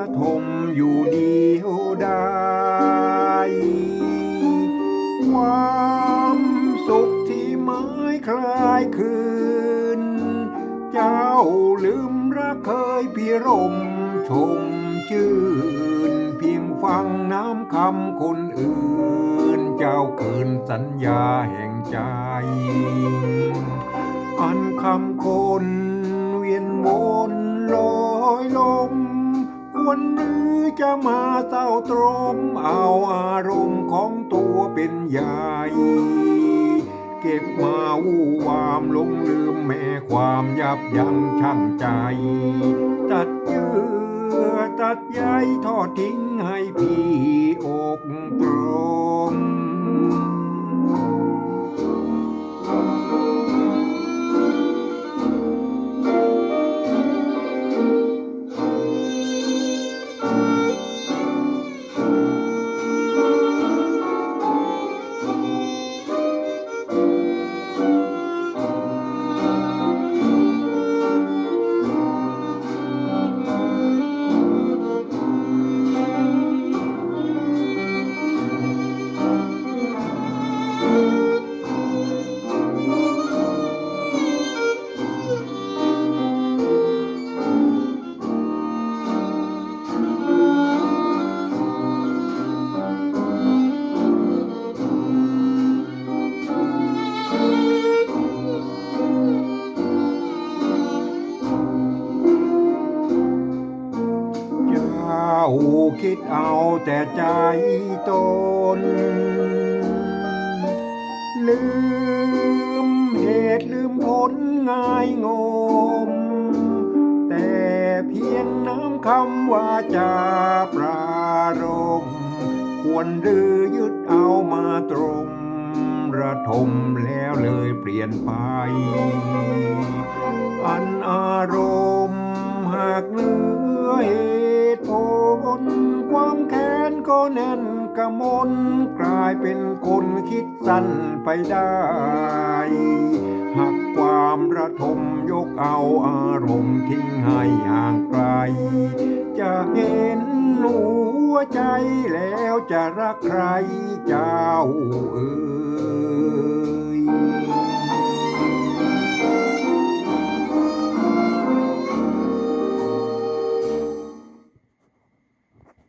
ระทมอยู่เดียวดายความสุขที่ไม้คลายคืน เจ้าลืมรักเคยพี่รมชมชื่น เพียงฟังน้ำคำคนอื่น เจ้าเกินสัญญาแห่งใจ อันคำคนเวียนวนลอยลม วรหรือจะมาเศร้าตรม เอาอารมณ์ของตัวเป็นใหญ่เก็บมาวู่วามลงลืมแม่ความยับยั้งชั่งใจ ตัดเยื่อตัดใยทอดทิ้งให้พี่อกตรม คิดเอาแต่ใจตน ลืมเหตุลืมผลง่ายงม แต่เพียงน้ำคำว่าจาปรารมควรหรือยึดเอามาตรงระทมแล้วเลยเปลี่ยนไป อันอารมณ์ กระมนกลายเป็นคนคิดสั้นไปได้หากความระทมยกเอาอารมณ์ทิ้งให้ห่างไกล จะเห็นหัวใจแล้วจะรักใครเจ้าเอ